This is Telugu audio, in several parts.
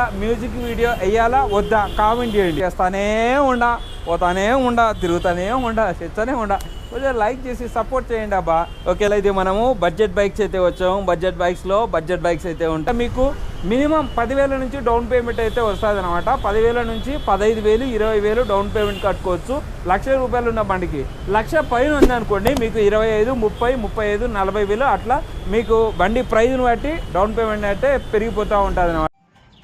ఒకవేళ మ్యూజిక్ వీడియో వేయాలా? వద్దా? కామెంట్ చేయండి. చేస్తానే ఉండా పోతానే ఉండా తిరుగుతానే ఉండా చేస్తానే ఉండా. కొంచెం లైక్ చేసి సపోర్ట్ చేయండి అబ్బా. ఓకేలా ఇది మనము బడ్జెట్ బైక్స్ అయితే వచ్చాము బడ్జెట్ బైక్స్లో బడ్జెట్ బైక్స్ అయితే ఉంటాయి. మీకు మినిమం పదివేల నుంచి డౌన్ పేమెంట్ అయితే వస్తుంది అనమాట పదివేల నుంచి పదహైదు వేలు ఇరవై వేలు డౌన్ పేమెంట్ కట్టుకోవచ్చు. లక్ష రూపాయలు ఉన్న బండికి. లక్ష పైన ఉందనుకోండి మీకు ఇరవై ఐదు ముప్పై ముప్పై ఐదు నలభై వేలు అట్లా మీకు బండి ప్రైజ్ను బట్టి డౌన్ పేమెంట్ అయితే పెరిగిపోతూ ఉంటుంది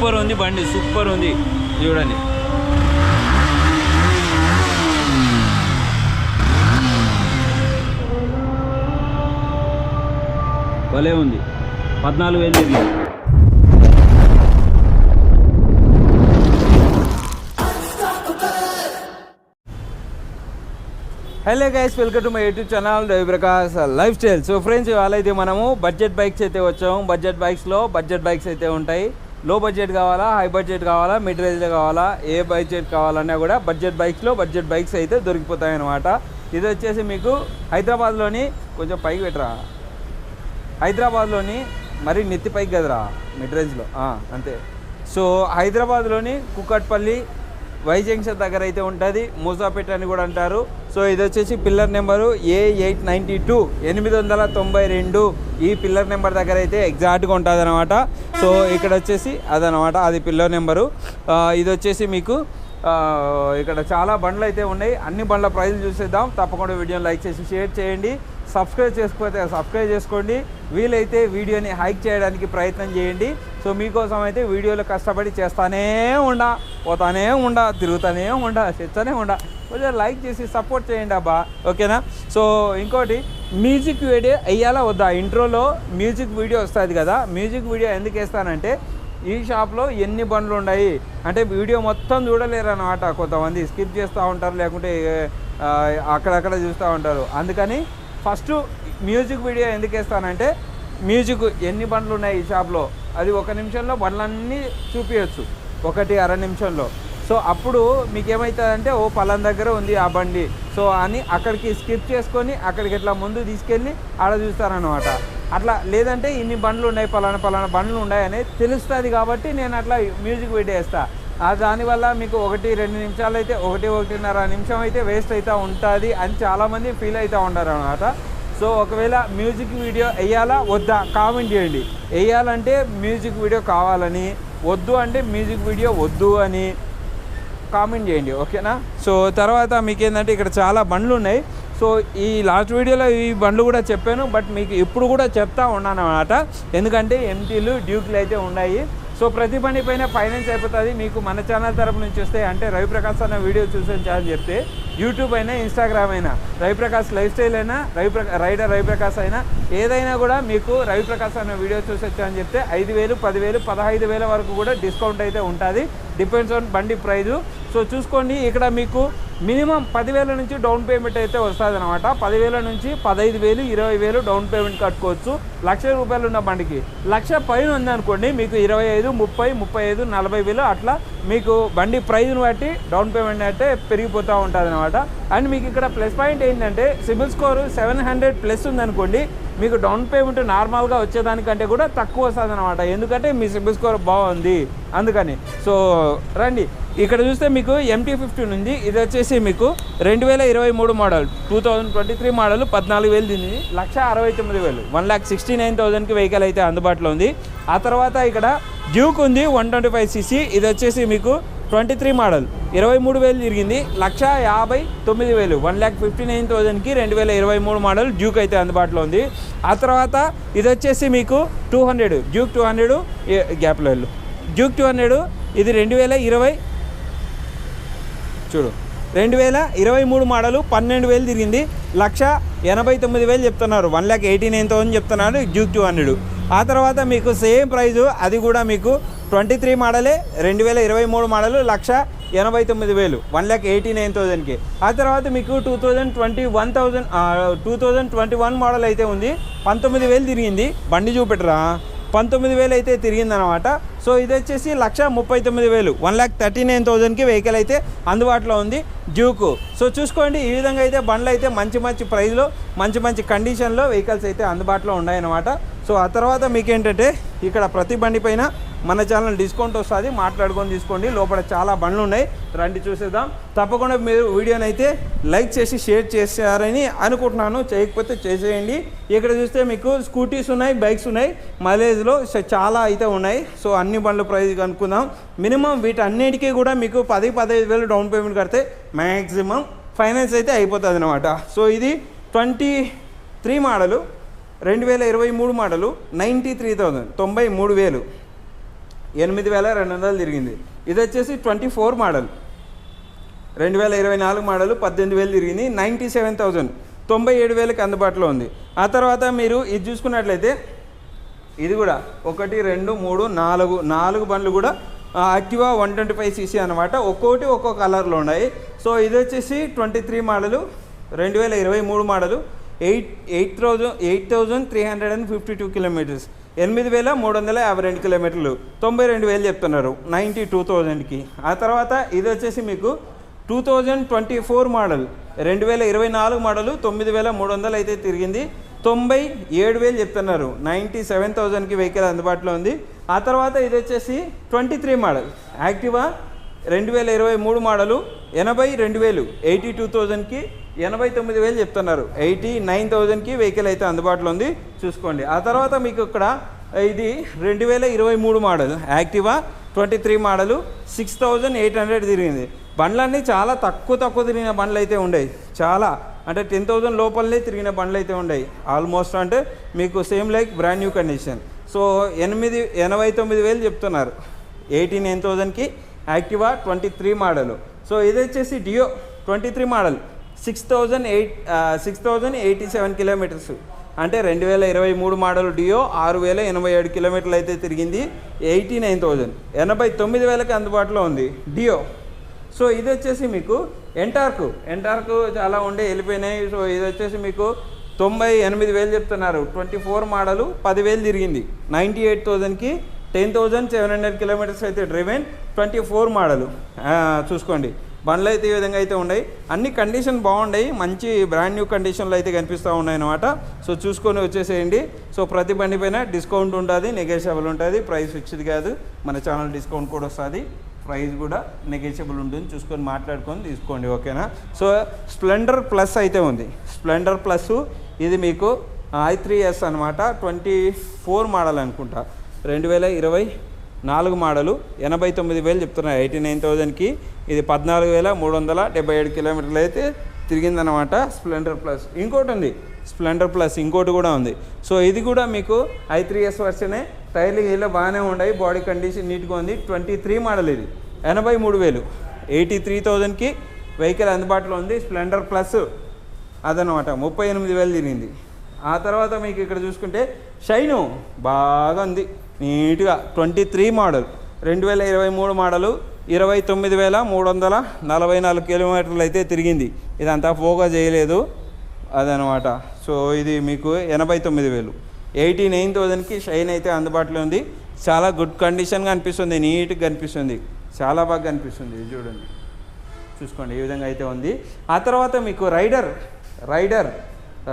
సూపర్ ఉంది బండి సూపర్ ఉంది. చూడండి. భలే ఉంది. పద్నాలుగు వేలు తిరిగింది. Hello guys welcome to my YouTube channel Raviprakash life style. So friends ఇవాళ అయితే మనము బడ్జెట్ బైక్స్ అయితే వచ్చాము. బడ్జెట్ బైక్స్లో బడ్జెట్ బైక్స్ అయితే ఉంటాయి. లో బడ్జెట్ కావాలా హై బడ్జెట్ కావాలా మిడ్ రేంజ్లో కావాలా ఏ బడ్జెట్ కావాలన్నా కూడా బడ్జెట్ బైక్స్లో బడ్జెట్ బైక్స్ అయితే దొరికిపోతాయి అన్నమాట ఇది వచ్చేసి మీకు హైదరాబాద్లోని కొంచెం పైకి పెట్టరా? హైదరాబాద్లోని మరి నెత్తి పైకి కదరా? మిడ్ రేంజ్లో. అంతే. సో హైదరాబాద్లోని కుక్కట్పల్లి వై జంక్షన్ దగ్గర అయితే ఉంటుంది. మూసాపేట అని కూడా అంటారు. సో ఇది వచ్చేసి pillar number A eight ninety two ఎనిమిది వందల తొంభై రెండు. ఈ పిల్లర్ నెంబర్ దగ్గర అయితే ఎగ్జాక్ట్గా ఉంటుంది అనమాట సో ఇక్కడ వచ్చేసి అదనమాట అది పిల్లర్ నెంబరు. ఇది వచ్చేసి మీకు ఇక్కడ చాలా బండ్లు అయితే ఉన్నాయి. అన్ని బండ్ల ప్రైజ్లు చూసేద్దాం. తప్పకుండా వీడియోని లైక్ చేసి షేర్ చేయండి. సబ్స్క్రైబ్ చేసుకోతే సబ్స్క్రైబ్ చేసుకోండి. వీలైతే వీడియోని హైక్ చేయడానికి ప్రయత్నం చేయండి. సో మీకోసం అయితే వీడియోలో కష్టపడి చేస్తానే ఉండా పోతానే ఉండా తిరుగుతానే ఉండా చెప్తానే ఉండా. కొంచెం లైక్ చేసి సపోర్ట్ చేయండి అబ్బా. ఓకేనా? సో ఇంకోటి మ్యూజిక్ వీడియో వేయాలా వద్దా? ఇంట్రోలో మ్యూజిక్ వీడియో వస్తుంది కదా మ్యూజిక్ వీడియో ఎందుకు వేస్తానంటే ఈ షాప్లో ఎన్ని బండ్లు ఉన్నాయి? అంటే వీడియో మొత్తం చూడలేరు అనమాట కొంతమంది. స్కిప్ చేస్తూ ఉంటారు లేకుంటే అక్కడక్కడ చూస్తూ ఉంటారు. అందుకని ఫస్ట్ మ్యూజిక్ వీడియో ఎందుకు వేస్తానంటే మ్యూజిక్ ఎన్ని బండ్లు ఉన్నాయి ఈ షాప్లో? అది ఒక నిమిషంలో బండ్లన్నీ చూపించచ్చు ఒకటి అర నిమిషంలో. సో అప్పుడు మీకు ఏమవుతుందంటే ఓ పలాన్ దగ్గర ఉంది ఆ బండి. సో అని అక్కడికి స్కిప్ చేసుకొని అక్కడికి ఇట్లా ముందు తీసుకెళ్ళి ఆడ చూస్తారనమాట అట్లా లేదంటే ఇన్ని బండ్లు ఉన్నాయి పలానా పలానా బండ్లు ఉన్నాయని తెలుస్తుంది కాబట్టి నేను అట్లా మ్యూజిక్ వీడియో వేస్తాను దానివల్ల మీకు ఒకటి రెండు నిమిషాలు అయితే ఒకటి ఒకటిన్నర నిమిషం అయితే వేస్ట్ అవుతూ ఉంటుంది అని చాలామంది ఫీల్ అవుతూ ఉంటారు అనమాట సో ఒకవేళ మ్యూజిక్ వీడియో వేయాలా వద్దా? కామెంట్ చేయండి. వేయాలంటే మ్యూజిక్ వీడియో కావాలని వద్దు అంటే మ్యూజిక్ వీడియో వద్దు అని కామెంట్ చేయండి ఓకేనా? సో తర్వాత మీకు ఏంటంటే ఇక్కడ చాలా బండ్లు ఉన్నాయి. సో ఈ లాస్ట్ వీడియోలో ఈ బండ్లు కూడా చెప్పాను బట్ మీకు ఇప్పుడు కూడా చెప్తా ఉన్నాను అనమాట ఎందుకంటే ఎంటీలు డ్యూక్లు అయితే ఉన్నాయి. సో ప్రతి పని పైన ఫైనాన్స్ అయిపోతుంది. మీకు మన ఛానల్ తరపు నుంచి వస్తే అంటే రవిప్రకాశ్ అన్న వీడియో చూసే ఛానల్ చెప్తే యూట్యూబ్ అయినా ఇన్స్టాగ్రామ్ అయినా రవిప్రకాష్ లైఫ్ స్టైల్ అయినా రవిప్ర రైడర్ రవిప్రకాష్ అయినా ఏదైనా కూడా మీకు రవిప్రకాష్ అనే వీడియో చూసొచ్చు అని చెప్తే ఐదు వేలు పదివేలు పదహైదు వేల వరకు కూడా డిస్కౌంట్ అయితే ఉంటుంది. డిపెండ్స్ ఆన్ బండి ప్రైజు. సో చూసుకోండి ఇక్కడ మీకు మినిమం పదివేల నుంచి డౌన్ పేమెంట్ అయితే వస్తుంది అనమాట పదివేల నుంచి పదహైదు వేలు ఇరవై వేలు డౌన్ పేమెంట్ కట్టుకోవచ్చు. లక్ష రూపాయలు ఉన్న బండికి. లక్ష పైన ఉంది అనుకోండి మీకు ఇరవై ఐదు ముప్పై ముప్పై ఐదు నలభై వేలు అట్లా మీకు బండి ప్రైజ్ను బట్టి డౌన్ పేమెంట్ అయితే పెరిగిపోతూ ఉంటుంది అనమాట అండ్ మీకు ఇక్కడ ప్లస్ పాయింట్ ఏంటంటే CIBIL score seven hundred plus ఉందనుకోండి మీకు డౌన్ పేమెంట్ నార్మల్గా వచ్చేదానికంటే కూడా తక్కువ వస్తుంది అనమాట ఎందుకంటే మీ సిబిల్ స్కోర్ బాగుంది అందుకని. సో రండి. ఇక్కడ చూస్తే మీకు ఎంటీ ఫిఫ్టీన్ ఉంది. ఇది వచ్చేసి మీకు రెండు వేల ఇరవై మూడు model. Two thousand twenty three model పద్నాలుగు వేలు దీన్ని లక్ష అరవై తొమ్మిది వేలు. వన్ ల్యాక్ సిక్స్టీ నైన్ థౌజండ్కి వెహికల్ అయితే అందుబాటులో ఉంది. ఆ తర్వాత ఇక్కడ డ్యూక్ ఉంది వన్ ట్వంటీ ఫైవ్ సీసీ ఇది వచ్చేసి మీకు ట్వంటీ త్రీ మోడల్ ఇరవై మూడు వేలు తిరిగింది. లక్ష యాభై తొమ్మిది వేలు. వన్ ల్యాక్ ఫిఫ్టీ నైన్ థౌజండ్కి రెండు వేల ఇరవై మూడు మోడల్ డ్యూక్ అయితే అందుబాటులో ఉంది. ఆ తర్వాత ఇది వచ్చేసి మీకు two hundred Duke two hundred గ్యాప్లో వెళ్ళు. డ్యూక్ టూ హండ్రెడ్ ఇది రెండు వేల ఇరవై. చూడు. రెండు వేల ఇరవై మూడు మోడలు పన్నెండు వేలు తిరిగింది. లక్ష ఎనభై తొమ్మిది వేలు చెప్తున్నారు. One lakh eighty nine thousand చెప్తున్నారు డ్యూక్ టూ హండ్రెడ్ ఆ తర్వాత మీకు సేమ్ ప్రైజు అది కూడా మీకు ట్వంటీ త్రీ మోడలే రెండు వేల ఇరవై మూడు మోడలు లక్ష ఎనభై తొమ్మిది వేలు వన్ ల్యాక్ ఎయిటీ నైన్ థౌసండ్కి ఆ తర్వాత మీకు two thousand twenty one thousand two thousand twenty one model అయితే ఉంది. పంతొమ్మిది వేలు తిరిగింది. బండి చూపెట్టరా? పంతొమ్మిది వేలు అయితే తిరిగిందనమాట. సో ఇది వచ్చేసి లక్ష ముప్పై తొమ్మిది వేలు వన్ ల్యాక్ థర్టీ నైన్ థౌజండ్కి వెహికల్ అయితే అందుబాటులో ఉంది డ్యూకు. సో చూసుకోండి ఈ విధంగా అయితే బండ్లు అయితే మంచి మంచి ప్రైస్లో మంచి మంచి కండిషన్లో వెహికల్స్ అయితే అందుబాటులో ఉన్నాయన్నమాట. సో ఆ తర్వాత మీకు ఏంటంటే ఇక్కడ ప్రతి బండి పైన మన ఛానల్ డిస్కౌంట్ వస్తుంది మాట్లాడుకొని తీసుకోండి. లోపల చాలా బండ్లు ఉన్నాయి. రండి చూసేద్దాం. తప్పకుండా మీరు వీడియోని అయితే లైక్ చేసి షేర్ చేశారని అనుకుంటున్నాను. చేయకపోతే చేసేయండి. ఇక్కడ చూస్తే మీకు స్కూటీస్ ఉన్నాయి బైక్స్ ఉన్నాయి. మైలేజ్లో చాలా అయితే ఉన్నాయి. సో అన్ని బండ్ల ప్రైస్ కనుక్కుందాం. మినిమం వీటన్నిటికీ కూడా మీకు పది పదహైదు వేలు డౌన్ పేమెంట్ కడితే మ్యాక్సిమం ఫైనాన్స్ అయితే అయిపోతుంది అనమాట సో ఇది ట్వంటీ త్రీ మోడలు. రెండు వేల ఇరవై మూడు మోడలు నైంటీ త్రీ థౌజండ్ తొంభై మూడు వేలు. ఎనిమిది వేల రెండు వందలు తిరిగింది. ఇది వచ్చేసి ట్వంటీ ఫోర్ మోడల్. రెండు వేల ఇరవై నాలుగు మోడలు పద్దెనిమిది వేలు తిరిగింది నైంటీ సెవెన్ థౌజండ్ తొంభై ఏడు వేలకు అందుబాటులో ఉంది. ఆ తర్వాత మీరు ఇది చూసుకున్నట్లయితే ఇది కూడా ఒకటి రెండు మూడు నాలుగు నాలుగు బండ్లు కూడా Activa one twenty five CC అనమాట ఒక్కొక్కటి ఒక్కో కలర్లో ఉన్నాయి. సో ఇది వచ్చేసి ట్వంటీ త్రీ మోడలు రెండు వేల ఇరవై మూడు model. Eight eight thousand eight thousand three hundred and fifty two kilometres. ఎనిమిది వేల మూడు వందల యాభై రెండు కిలోమీటర్లు. తొంభై రెండు వేలు చెప్తున్నారు. నైంటీ టూ థౌజండ్కి. ఆ తర్వాత ఇది వచ్చేసి మీకు two thousand twenty four model. రెండు వేల ఇరవై నాలుగు మోడలు తొమ్మిది వేల మూడు వందలు అయితే తిరిగింది. తొంభై ఏడు వేలు చెప్తున్నారు. నైంటీ సెవెన్ థౌజండ్కి వెహికల్ అందుబాటులో ఉంది. ఆ తర్వాత ఇది వచ్చేసి ట్వంటీ త్రీ మోడల్. యాక్టివా రెండు వేల ఇరవై మూడు మోడలు ఎనభై రెండు వేలు ఎయిటీ టూ థౌజండ్కి ఎనభై తొమ్మిది వేలు చెప్తున్నారు. ఎయిటీ నైన్ థౌజండ్కి వెహికల్ అయితే అందుబాటులో ఉంది. చూసుకోండి. ఆ తర్వాత మీకు ఇక్కడ ఇది రెండు వేల ఇరవై మూడు model. Activa twenty three model six thousand eight hundred తిరిగింది. బండ్లన్నీ చాలా తక్కువ తక్కువ తిరిగిన బండ్లు అయితే ఉండేవి. చాలా అంటే టెన్ థౌజండ్ లోపలనే తిరిగిన బండ్లు అయితే ఉండేవి. ఆల్మోస్ట్ అంటే మీకు same like brand new condition. So ఎనిమిది ఎనభై తొమ్మిది వేలు చెప్తున్నారు. ఎయిటీ నైన్ థౌజండ్కి Activa twenty three model. So ఇది వచ్చేసి Dio twenty three model. Six thousand eight six thousand eighty seven kilometres అంటే రెండు వేల ఇరవై మూడు మోడల్ డియో ఆరు వేల ఎనభై ఏడు కిలోమీటర్లు అయితే తిరిగింది. Eighty nine thousand. ఎనభై తొమ్మిది వేలకు అందుబాటులో ఉంది డియో. సో ఇది వచ్చేసి మీకు ఎంటార్కు ఎంటార్కు చాలా ఉండే వెళ్ళిపోయినాయి. సో ఇది వచ్చేసి మీకు తొంభై ఎనిమిది వేలు చెప్తున్నారు. ట్వంటీ ఫోర్ మోడలు పదివేలు తిరిగింది. నైంటీ ఎయిట్ థౌజండ్కి ten thousand seven hundred kilometres అయితే డ్రివెన్ ట్వంటీ ఫోర్ మోడలు చూసుకోండి. బండ్లు అయితే ఈ విధంగా అయితే ఉన్నాయి. అన్ని కండిషన్ బాగున్నాయి. మంచి బ్రాండ్ న్యూ కండిషన్లు అయితే కనిపిస్తూ ఉన్నాయి అనమాట సో చూసుకొని వచ్చేసేయండి. సో ప్రతి బండి పైన డిస్కౌంట్ ఉంటుంది నెగోషియబుల్ ఉంటుంది. ప్రైస్ ఫిక్స్డ్ కాదు. మన ఛానల్ డిస్కౌంట్ కూడా వస్తుంది. ప్రైస్ కూడా నెగోషియబుల్ ఉంటుంది. చూసుకొని మాట్లాడుకొని తీసుకోండి ఓకేనా? సో స్ప్లెండర్ ప్లస్ అయితే ఉంది. స్ప్లెండర్ ప్లస్ ఇది మీకు ఐ త్రీ ఎస్ అనమాట ట్వంటీ ఫోర్ మోడల్ అనుకుంటా. రెండు వేల ఇరవై నాలుగు మోడలు ఎనభై తొమ్మిది వేలు చెప్తున్నారు. ఎయిటీ నైన్ థౌజండ్కి ఇది పద్నాలుగు వేల మూడు వందల డెబ్బై ఏడు కిలోమీటర్లు అయితే తిరిగిందనమాట స్ప్లెండర్ ప్లస్. ఇంకోటి ఉంది స్ప్లెండర్ ప్లస్ ఇంకోటి కూడా ఉంది. సో ఇది కూడా మీకు ఐ త్రీ ఎస్ వర్షనే టైర్లు ఇలా బాగానే ఉన్నాయి బాడీ కండిషన్ నీట్గా ఉంది. ట్వంటీ త్రీ మోడల్ ఇది ఎనభై మూడు వేలు. ఎయిటీ త్రీ థౌజండ్కి వెహికల్ అందుబాటులో ఉంది స్ప్లెండర్ ప్లస్ అదనమాట ముప్పై ఎనిమిది వేలు తిరిగింది. ఆ తర్వాత మీకు ఇక్కడ చూసుకుంటే షైను బాగా ఉంది. నీట్గా ట్వంటీ త్రీ మోడల్. రెండు వేల ఇరవై మూడు మోడలు ఇరవై తొమ్మిది వేల మూడు వందల నలభై నాలుగు కిలోమీటర్లు అయితే తిరిగింది. ఇదంతా పోగా చేయలేదు. అదనమాట. సో ఇది మీకు ఎనభై తొమ్మిది వేలు. ఎయిటీ నైన్ థౌజండ్కి షైన్ అయితే అందుబాటులో ఉంది. చాలా గుడ్ కండిషన్గా అనిపిస్తుంది. నీట్గా కనిపిస్తుంది చాలా బాగా కనిపిస్తుంది ఇది చూడండి. చూసుకోండి. ఈ విధంగా అయితే ఉంది. ఆ తర్వాత మీకు Raider Raider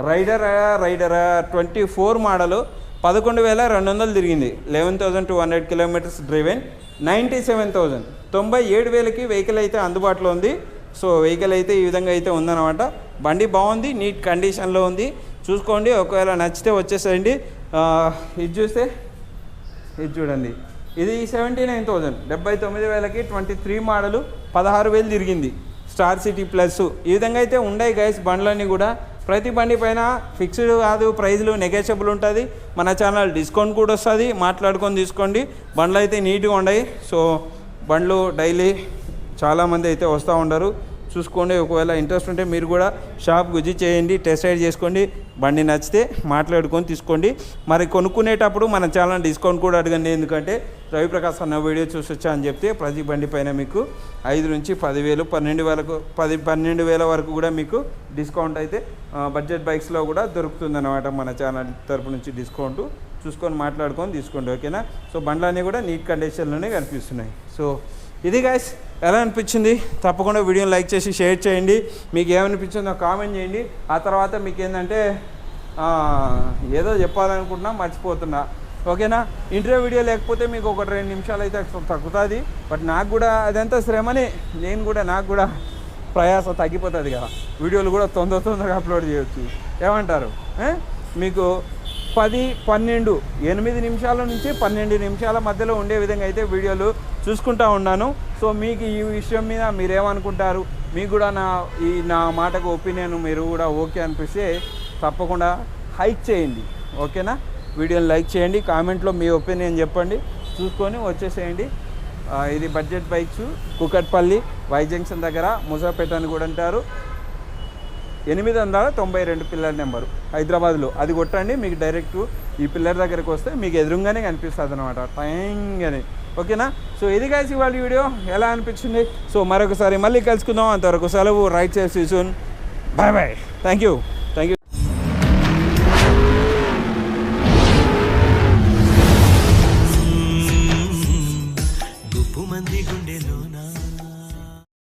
Raider Raider twenty four model పదకొండు వేల రెండు వందలు తిరిగింది. Eleven thousand two hundred kilometres driven ninety seven thousand తొంభై ఏడు వేలకి వెహికల్ అయితే అందుబాటులో ఉంది. సో వెహికల్ అయితే ఈ విధంగా అయితే ఉందన్నమాట. బండి బాగుంది నీట్ కండిషన్లో ఉంది. చూసుకోండి ఒకవేళ నచ్చితే వచ్చేసేయండి. ఇది చూస్తే ఇది చూడండి. ఇది సెవెంటీ నైన్ థౌజండ్ డెబ్బై తొమ్మిది వేలకి ట్వంటీ త్రీ మోడలు పదహారు వేలు తిరిగింది. Star City plus. ఈ విధంగా అయితే ఉన్నాయి గైస్ బండ్లన్నీ కూడా. ప్రతి బండి పైన ఫిక్స్డ్ కాదు ప్రైజ్లు నెగోషియబుల్ ఉంటుంది. మన ఛానల్ డిస్కౌంట్ కూడా వస్తుంది. మాట్లాడుకొని తీసుకోండి. బండ్లు అయితే నీట్గా ఉన్నాయి సో బండ్లు డైలీ చాలామంది అయితే వస్తూ ఉండరు. చూసుకోండి. ఒకవేళ ఇంట్రెస్ట్ ఉంటే మీరు కూడా షాప్ గుజి చేయండి టెస్ట్ రైడ్ చేసుకోండి బండి నచ్చితే మాట్లాడుకొని తీసుకోండి. మరి కొనుక్కునేటప్పుడు మన ఛానల్ డిస్కౌంట్ కూడా అడగండి. ఎందుకంటే రవిప్రకాశ్ అన్న వీడియో చూసి అని చెప్తే ప్రతి బండి పైన మీకు ఐదు నుంచి పదివేలు పన్నెండు వేలకు పది పన్నెండు వేల వరకు కూడా మీకు డిస్కౌంట్ అయితే బడ్జెట్ బైక్స్లో కూడా దొరుకుతుంది అనమాట మన ఛానల్ తరపు నుంచి డిస్కౌంట్ చూసుకొని మాట్లాడుకొని తీసుకోండి. ఓకేనా? సో బండ్లన్నీ కూడా నీట్ కండిషన్లోనే కనిపిస్తున్నాయి. సో ఇది గాయస్ ఎలా అనిపించింది? తప్పకుండా వీడియోని లైక్ చేసి షేర్ చేయండి. మీకు ఏమనిపించిందో కామెంట్ చేయండి. ఆ తర్వాత మీకు ఏంటంటే ఏదో చెప్పాలనుకుంటున్నా మర్చిపోతున్నా. ఓకేనా? ఇంటర్వ్యూ వీడియో లేకపోతే మీకు ఒక రెండు నిమిషాలు అయితే తగ్గుతుంది. బట్ నాకు కూడా అదంతా శ్రమని. నేను కూడా నాకు కూడా ప్రయాస తగ్గిపోతుంది కదా. వీడియోలు కూడా తొందర తొందరగా అప్లోడ్ చేయొచ్చు. ఏమంటారు? మీకు పది పన్నెండు ఎనిమిది నిమిషాల నుంచి పన్నెండు నిమిషాల మధ్యలో ఉండే విధంగా అయితే వీడియోలు చూసుకుంటా ఉన్నాను. సో మీకు ఈ విషయం మీద మీరేమనుకుంటారు? మీకు కూడా నా ఈ నా మాటకు ఒపీనియన్ మీరు కూడా ఓకే అనిపిస్తే తప్పకుండా హైక్ చేయండి. ఓకేనా? వీడియోని లైక్ చేయండి. కామెంట్లో మీ ఒపీనియన్ చెప్పండి. చూసుకొని వచ్చేసేయండి. ఇది budget bikes Kukatpally Y junction దగ్గర ముసాపేట అని కూడా అంటారు. ఎనిమిది వందల తొంభై రెండు పిల్లల నెంబరు హైదరాబాద్లో. అది కొట్టండి. మీకు డైరెక్ట్ ఈ పిల్లర్ దగ్గరికి వస్తే మీకు ఎదురుగానే కనిపిస్తుంది అనమాట టైంగానే. ఓకేనా? సో ఇది కలిసి వాళ్ళ వీడియో. ఎలా అనిపించింది? సో మరొకసారి మళ్ళీ కలుసుకుందాం. అంతవరకు సెలవు. రైట్ చేసి soon bye bye thank you